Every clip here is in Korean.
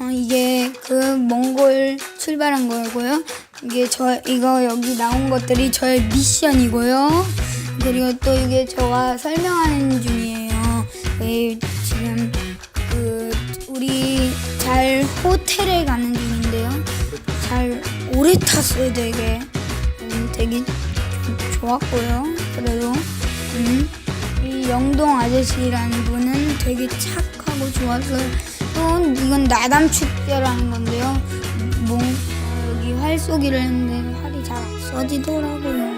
어, 이게 그 몽골 출발한 거고요. 이게 저 이거 여기 나온 것들이 저의 미션이고요. 그리고 또 이게 저가 설명하는 중이에요. 네, 지금 그 우리 잘 호텔에 가는 중인데요. 잘 오래 탔어요, 되게. 음, 되게 좋았고요. 그래도 음, 이 영동 아저씨라는 분은 되게 착하고 좋았어요. 또 이건 나담 축제라는 건데요. 몽 어, 여기 활 쏘기를 했는데 활이 잘안 쏘지더라고요.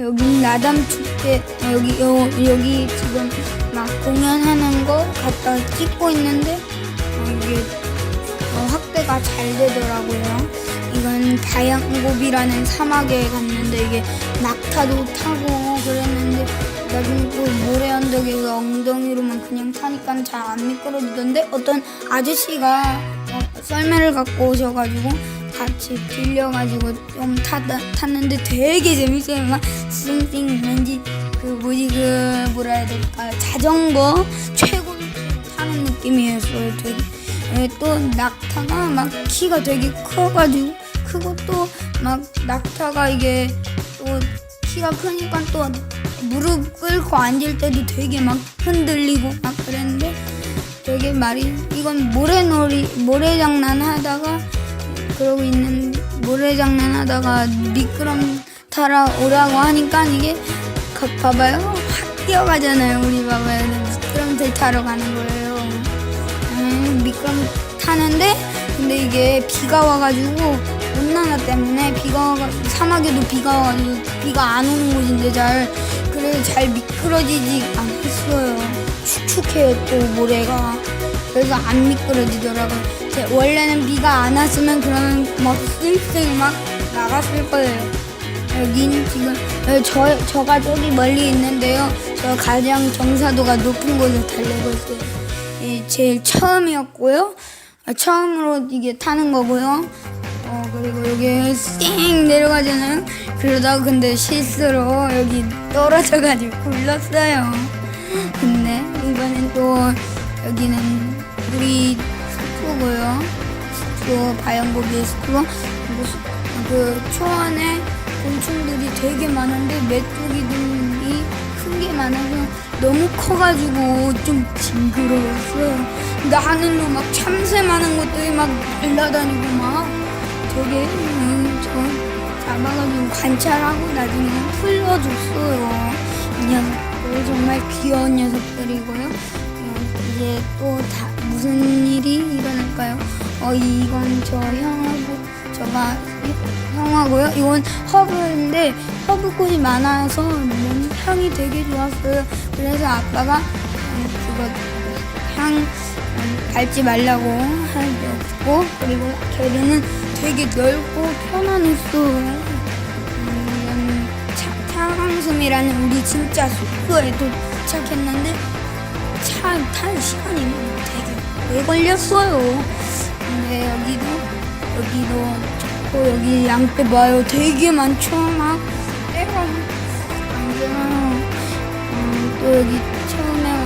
여기 나담 축제 어, 여기 요, 여기 지금 막 공연하는 거 갖다 찍고 있는데 어, 이게 어, 확대가 잘 되더라고요. 이건 다양고비라는 사막에 갔는데 이게 낙타도 타고 그랬는데 나중에 또 모래 언덕에서 엉덩이로만 그냥 타니까 잘 안 미끄러지던데 어떤 아저씨가 어, 썰매를 갖고 오셔가지고 같이 빌려가지고 좀 타다, 탔는데 되게 재밌어요. 막 싱싱 왠지 그 뭐지 그 뭐라 해야 될까 자전거 최고 타는 느낌이었어요. 되게 예, 또 낙타가 막 키가 되게 커가지고 크고 또 막 낙타가 이게 또 키가 크니까 또 무릎 꿇고 앉을 때도 되게 막 흔들리고 막 그랬는데 되게 말이 이건 모래놀이 모래장난 하다가 그러고 있는 모래장난 하다가 미끄럼 타러 오라고 하니까 이게 가, 봐봐요. 확 뛰어가잖아요 우리 봐봐요. 미끄럼틀 타러 가는 거예요. 음, 미끄럼 타는데 근데 이게 비가 와가지고 온난화 때문에 비가 와가 사막에도 비가 와가지고 비가 안 오는 곳인데 잘 그래서 잘 미끄러지지 않았어요. 축축해요 또 모래가. 그래서 안 미끄러지더라고요. 제- 원래는 비가 안 왔으면 그러면 막 쌩쌩 막 나갔을 거예요. 여긴 지금 어, 저, 저가 저기 멀리 있는데요. 저 가장 정사도가 높은 곳에 달리고 있어요. 예, 제일 처음이었고요. 아, 처음으로 이게 타는 거고요. 어, 그리고 여기 쌩 내려가잖아요. 그러다가 근데 실수로 여기 떨어져가지고 굴렀어요. 근데 이번엔 또 여기는 우리 바연고비의 숙소. 그리고 수- 그 초원에 곤충들이 되게 많은데 메뚜기들이 큰 게 많아서 너무 커가지고 좀 징그러웠어요. 근데 하늘로 막 참새 많은 것들이 막 날아다니고 막 되게 음, 저 잡아가지고 관찰하고 나중에 풀어줬어요. 이 녀석들 정말 귀여운 녀석들이고요. 어, 이제 또 다 무슨 일이 일어날까요? 어 이건 저 형하고 저가 형하고요. 이건 허브인데 허브꽃이 많아서 향이 되게 좋았어요. 그래서 아빠가 음, 그거 향 음, 밟지 말라고 하고 그리고 게르는 되게 넓고 편안했어요. 음, 차, 차강섬이라는 우리 진짜 숙소에 도착했는데 차 탈 시간이 되게 오래 걸렸어요. 근데 여기도 여기도 좋고 여기 양떼 봐요. 되게 많죠. 막 때가. 음, 또 여기 처음에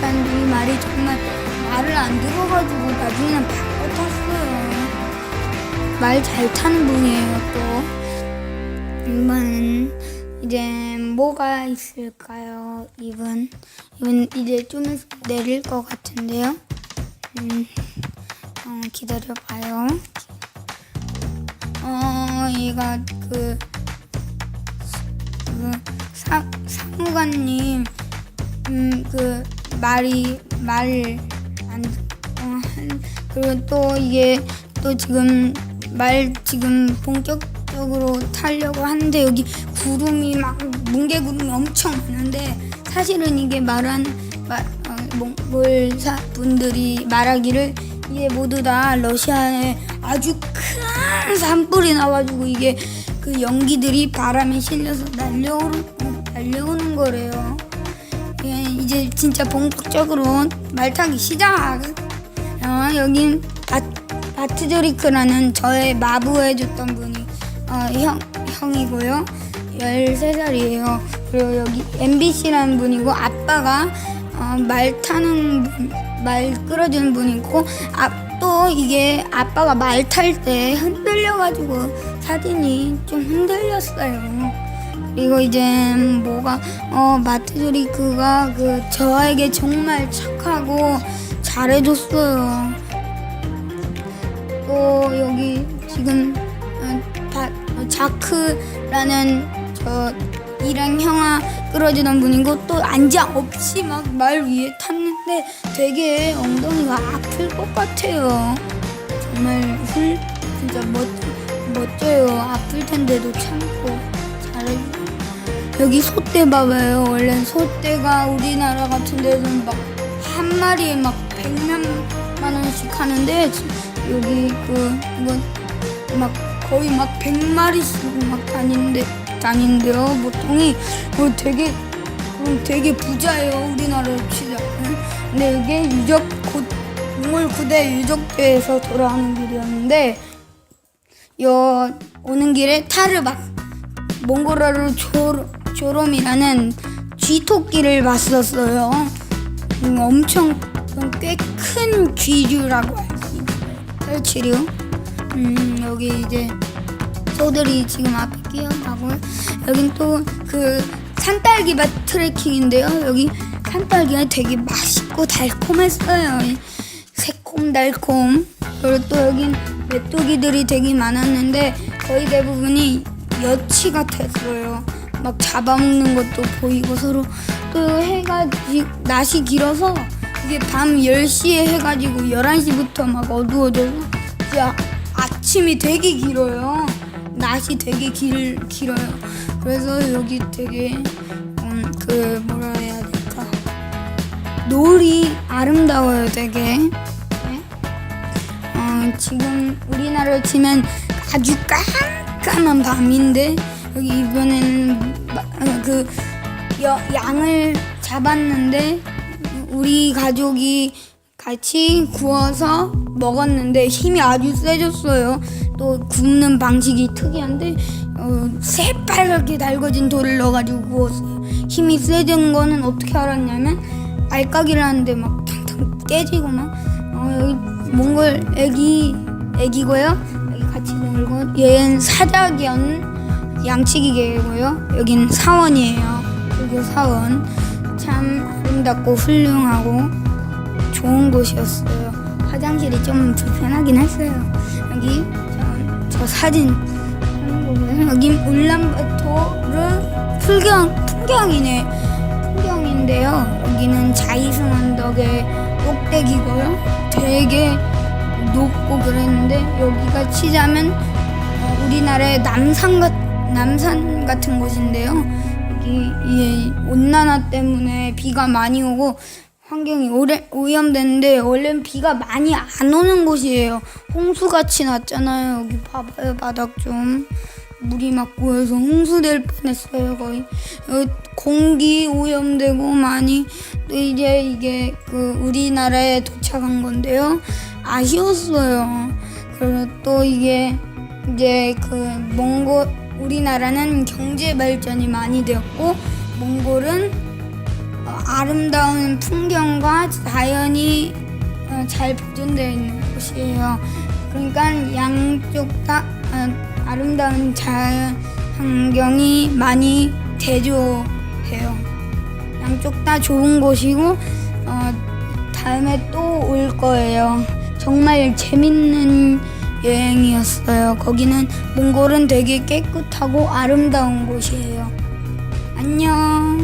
중에 말이 정말 말을 안 들어가지고 나중에는 바꿔 탔어요. 말 잘 타는 분이에요 또. 이번은 이제 뭐가 있을까요? 이분 이분 이제 좀 내릴 것 같은데요. 음, 어, 기다려봐요. 어, 얘가 그, 그 사, 사무관님, 음, 그 말이 말을 안, 어, 한- 그리고 또 이게 또 지금 말 지금 본격적으로 타려고 하는데 여기 구름이 막 뭉게 구름이 엄청 많은데 사실은 이게 말한 말, 어, 몽골사 분들이 말하기를 이게 모두 다 러시아에 아주 큰 산불이 나가지고 이게 그 연기들이 바람에 실려서 날려오는 어, 날려오는 거래요. 예, 이제 진짜 본격적으로 말 타기 시작. 어, 여긴 바, 바트조리크라는 저의 마부해줬던 분이 어, 형 형이고요. 13살이에요. 그리고 여기 MBC라는 분이고 아빠가 어, 말 타는 분, 말 끌어주는 분이고 아, 또 이게 아빠가 말 탈 때 흔들려가지고 사진이 좀 흔들렸어요. 그리고 이제 뭐가 어 마트조리 그가 그 저에게 정말 착하고 잘해줬어요. 또 여기 지금 어, 다, 어, 자크라는 저 일행 형아 끌어주던 분이고 또 앉아 없이 막 말 위에 탔는데 되게 엉덩이가 아플 것 같아요. 정말 훌 진짜 멋 멋져요. 아플 텐데도 참고. 여기 소떼 봐봐요. 원래 소떼가 우리나라 같은 데는 막 한 마리에 막 백몇만 원씩 하는데 지- 여기 그 이건 막 거의 막 백 마리씩 막 다니는데 다니는데요. 보통이 어, 되게 그럼 되게 부자예요. 우리나라로 치자. 응? 근데 이게 유적 곧 동물 구대 유적지에서 돌아오는 길이었는데 여 오는 길에 타르박 몽골어로 조, 조롬이라는 쥐토끼를 봤었어요. 음, 엄청 꽤 큰 쥐류라고 할수 있어요. 펼치류. 음, 여기 이제 소들이 지금 앞에 끼어가고 여긴 또 그 산딸기밭 트레킹인데요. 여기 산딸기가 되게 맛있고 달콤했어요. 이 새콤달콤. 그리고 또 여긴 메뚜기들이 되게 많았는데 거의 대부분이 여치 같았어요. 막 잡아먹는 것도 보이고 서로 또 해가 지- 낮이 길어서 이게 밤 10시에 해가지고 11시부터 막 어두워져서 진짜 아침이 되게 길어요. 낮이 되게 길, 길어요. 그래서 여기 되게 음, 그 뭐라 해야 될까 노을이 아름다워요 되게 네? 어, 지금 우리나라로 치면 아주 깜깜한 밤인데 여기 이번에는 그 여, 양을 잡았는데 우리 가족이 같이 구워서 먹었는데 힘이 아주 세졌어요. 또 굽는 방식이 특이한데 어, 새빨갛게 달궈진 돌을 넣어가지고 구웠어요. 힘이 세지는 거는 어떻게 알았냐면 알까기를 하는데 막 탕탕 깨지고 막 어, 여기 몽골 애기 애기고요. 여기 같이 놀고 얘는 사자견 양치기 개고요. 여긴 사원이에요. 그리고 사원 참 아름답고 훌륭하고 좋은 곳이었어요. 화장실이 좀 불편하긴 했어요. 여기 저, 저 사진 여기 울란바토르 풍경 풍경이네 풍경인데요. 여기는 자이승 언덕의 꼭대기고요. 되게 높고 그랬는데 여기가 치자면 어, 우리나라의 남산 같 남산 같은 곳인데요. 여기 이 온난화 때문에 비가 많이 오고 환경이 오래, 오염됐는데 원래는 비가 많이 안 오는 곳이에요. 홍수같이 났잖아요. 여기 봐봐요 바닥 좀 물이 막 고여서 홍수될 뻔했어요 거의. 여기 공기 오염되고 많이 또 이제 이게 그 우리나라에 도착한 건데요. 아쉬웠어요. 그리고 또 이게 이제 그 몽골 우리나라는 경제 발전이 많이 되었고 몽골은 어, 아름다운 풍경과 자연이 어, 잘 보존되어 있는 곳이에요. 그러니까 양쪽 다 어, 아름다운 자연 환경이 많이 대조해요. 양쪽 다 좋은 곳이고 어, 다음에 또 올 거예요. 정말 재밌는 여행이었어요. 거기는 몽골은 되게 깨끗하고 아름다운 곳이에요. 안녕.